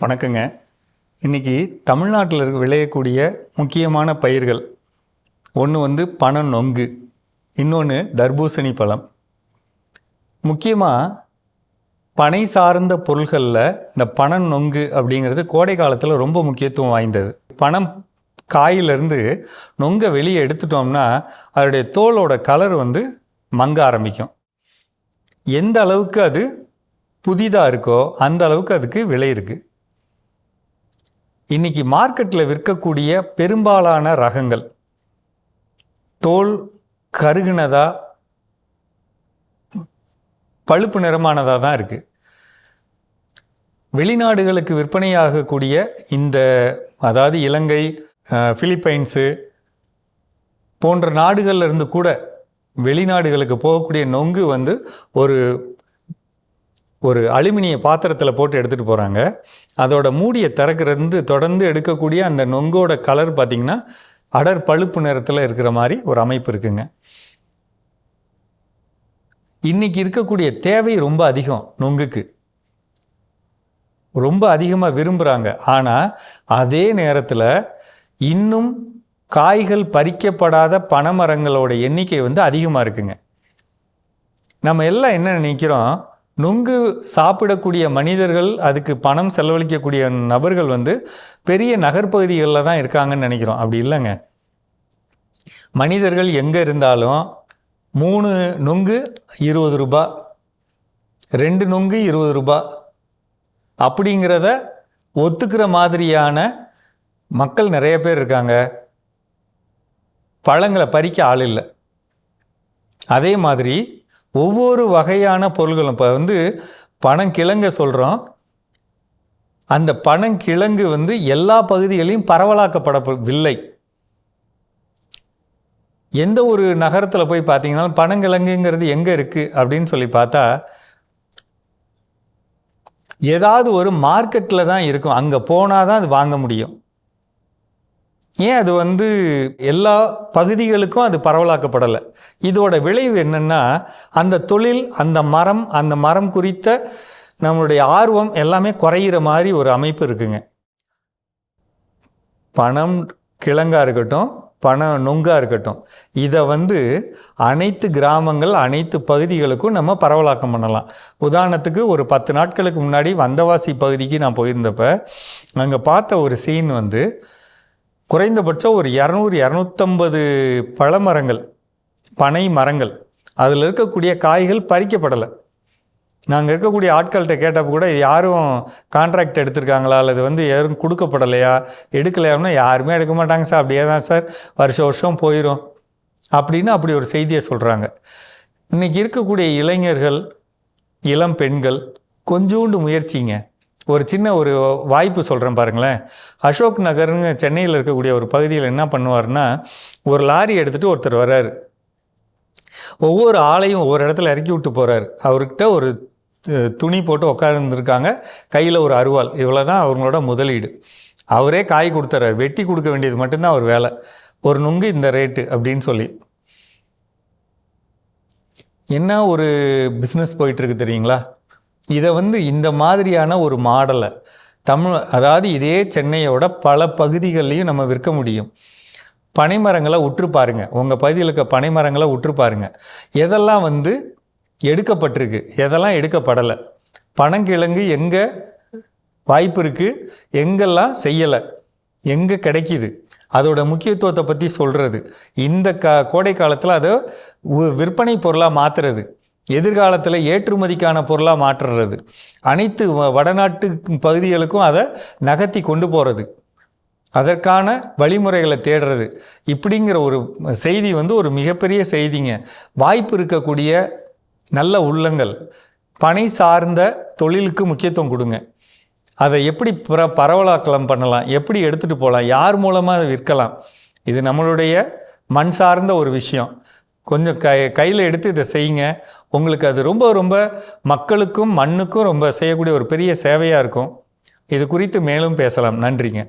வணக்கங்க. இன்றைக்கி தமிழ்நாட்டில் இருக்க விளையக்கூடிய முக்கியமான பயிர்கள். ஒன்று வந்து பன நொங்கு. இன்னொன்று தர்பூசணி பழம். முக்கியமாக பனை சார்ந்த பொருள்களில் இந்த பன நொங்கு அப்படிங்கிறது கோடை காலத்தில் ரொம்ப முக்கியத்துவம் வாய்ந்தது. பனம் காயிலிருந்து நொங்கை வெளியே எடுத்துட்டோம்னா அதனுடைய தோலோட கலர் வந்து மங்க ஆரம்பிக்கும். எந்த அளவுக்கு அது புதிதாக இருக்கோ அந்த அளவுக்கு அதுக்கு விலை இருக்குது இன்னைக்கு மார்க்கெட்டில் விற்கக்கூடிய பெரும்பாலான ரகங்கள். தோல் கருகுனதா பழுப்பு நிறமானதாக தான் இருக்குது வெளிநாடுகளுக்கு விற்பனையாகக்கூடிய இந்த அதாவது இலங்கை ஃபிலிப்பைன்ஸு பிலிப்பைன்ஸு போன்ற நாடுகளில் இருந்து கூட வெளிநாடுகளுக்கு போகக்கூடிய நொங்கு வந்து ஒரு ஒரு அலுமினிய பாத்திரத்தில் போட்டு எடுத்துகிட்டு போகிறாங்க அதோட மூடியை திறக்கிறது தொடர்ந்து எடுக்கக்கூடிய அந்த நொங்கோட கலர் பார்த்திங்கன்னா அடர் பழுப்பு நிறத்தில் இருக்கிற மாதிரி ஒரு அமைப்பு இருக்குங்க. இன்னைக்கு இருக்கக்கூடிய தேவை ரொம்ப அதிகம் நொங்குக்கு. ரொம்ப அதிகமாக விரும்புகிறாங்க ஆனால் அதே நேரத்தில் இன்னும் காய்கள் பறிக்கப்படாத பனைமரங்களோட எண்ணிக்கை வந்து அதிகமாக இருக்குங்க. நம்ம எல்லாம் என்ன நினைக்கிறோம்? நுங்கு சாப்பிடக்கூடிய மனிதர்கள் அதுக்கு பணம் செலவழிக்கக்கூடிய நபர்கள் வந்து பெரிய நகர்ப்பகுதிகளில் தான் இருக்காங்கன்னு நினைக்கிறோம். அப்படி இல்லைங்க. மனிதர்கள் எங்கே இருந்தாலும் மூணு நுங்கு இருபது ரூபா ரெண்டு நுங்கு இருபது ரூபா அப்படிங்கிறத ஒத்துக்கிற மாதிரியான மக்கள் நிறைய பேர் இருக்காங்க. பழங்களை பறிக்க ஆள் இல்லை. அதே மாதிரி ஒவ்வொரு வகையான பொருள்களும். இப்போ வந்து பனங்கிழங்க சொல்கிறோம் அந்த பனங்கிழங்கு வந்து எல்லா பகுதிகளையும் பரவலாக்கப்படவில்லை. எந்த ஒரு நகரத்தில் போய் பார்த்தீங்கன்னா பனங்கிழங்குங்கிறது எங்கே இருக்குது அப்படின்னு சொல்லி பார்த்தா ஏதாவது ஒரு மார்க்கெட்டில் தான் இருக்கும். அங்கே போனால் தான் அது வாங்க முடியும். ஏன் அது வந்து எல்லா பகுதிகளுக்கும் அது பரவலாக்கப்படலை? இதோட விளைவு என்னென்னா அந்த தொழில் அந்த மரம் அந்த மரம் குறித்த நம்மளுடைய ஆர்வம் எல்லாமே குறையிற மாதிரி ஒரு அமைப்பு இருக்குங்க. பணம் கிழங்காக இருக்கட்டும் பணம் நொங்காக இருக்கட்டும் இதை வந்து அனைத்து கிராமங்கள் அனைத்து பகுதிகளுக்கும் நம்ம பரவலாக்கம் பண்ணலாம். உதாரணத்துக்கு ஒரு பத்து நாட்களுக்கு முன்னாடி வந்தவாசி பகுதிக்கு நான் போயிருந்தப்ப அங்கே பார்த்த ஒரு சீன் வந்து குறைந்தபட்சம் ஒரு இரநூறு இரநூத்தம்பது பழமரங்கள் பனை மரங்கள் அதில் இருக்கக்கூடிய காய்கள் பறிக்கப்படலை. நாங்கள் இருக்கக்கூடிய ஆட்கள்கிட்ட கேட்டப்போ கூட யாரும் கான்ட்ராக்ட் எடுத்திருக்காங்களா? அல்லது வந்து யாரும் கொடுக்கப்படலையா? எடுக்கலையாம்னா யாருமே எடுக்க மாட்டாங்க சார். அப்படியே தான் சார். வருஷம் வருஷம் போயிடும் அப்படின்னு அப்படி ஒரு செய்தியை சொல்கிறாங்க இன்றைக்கி இருக்கக்கூடிய இளைஞர்கள் இளம் பெண்கள் கொஞ்சோண்டு முயற்சிங்க. ஒரு சின்ன ஒரு வாய்ப்பு சொல்கிறேன் பாருங்களேன். அசோக் நகர்னு சென்னையில் இருக்கக்கூடிய ஒரு பகுதியில் என்ன பண்ணுவார்னா ஒரு லாரி எடுத்துகிட்டு ஒருத்தர் வர்றார். ஒவ்வொரு ஆளையும் ஒவ்வொரு இடத்துல இறக்கி விட்டு போகிறாரு அவர்கிட்ட ஒரு து- துணி போட்டு உட்காந்துருக்காங்க கையில் ஒரு அருவாள். இவ்வளோ தான் அவங்களோட முதலீடு. அவரே காய் கொடுத்துறாரு. வெட்டி கொடுக்க வேண்டியது மட்டும்தான் அவர் வேலை. ஒரு நுங்கு இந்த ரேட்டு அப்படின்னு சொல்லி. என்ன ஒரு பிஸ்னஸ் போயிட்டுருக்கு தெரியுங்களா? இதை வந்து இந்த மாதிரியான ஒரு மாடலை தமிழ் அதாவது இதே சென்னையோட பல பகுதிகள்லையும் நம்ம விற்க முடியும். பனைமரங்களை உற்று பாருங்கள் உங்கள் பகுதியில் இருக்க பனைமரங்களை உற்று பாருங்கள் எதெல்லாம் வந்து எடுக்கப்பட்டிருக்கு? எதெல்லாம் எடுக்கப்படலை? பனங்கிழங்கு எங்கே வாய்ப்பு இருக்குது எங்கெல்லாம் செய்யலை? எங்கே கிடைக்கிது? அதோட முக்கியத்துவத்தை பற்றி சொல்கிறது இந்த க கோடை காலத்தில் அதை விற்பனை பொருளாக மாற்றுறது எதிர்காலத்தில் ஏற்றுமதிக்கான பொருளாக மாற்றுறது. அனைத்து வ- வடநாட்டு பகுதிகளுக்கும் அதை நகர்த்தி கொண்டு போகிறது அதற்கான வழிமுறைகளை தேடுறது. இப்படிங்கிற ஒரு செய்தி வந்து ஒரு மிகப்பெரிய செய்திங்க. வாய்ப்பு இருக்கக்கூடிய நல்ல உள்ளங்கள் பணி சார்ந்த தொழிலுக்கு முக்கியத்துவம் கொடுங்க. அதை எப்படி பிற பரவலாக்கலாம் பண்ணலாம். எப்படி எடுத்துகிட்டு போகலாம் யார் மூலமாக அதை விற்கலாம்? இது நம்மளுடைய மண் சார்ந்த ஒரு விஷயம். கொஞ்சம் கை கையில் எடுத்து இதை செய்யுங்க. உங்களுக்கு அது ரொம்ப ரொம்ப மக்களுக்கும் மண்ணுக்கும் ரொம்ப செய்யக்கூடிய ஒரு பெரிய சேவையாக இருக்கும். இது குறித்து மேலும் பேசலாம். நன்றிங்க.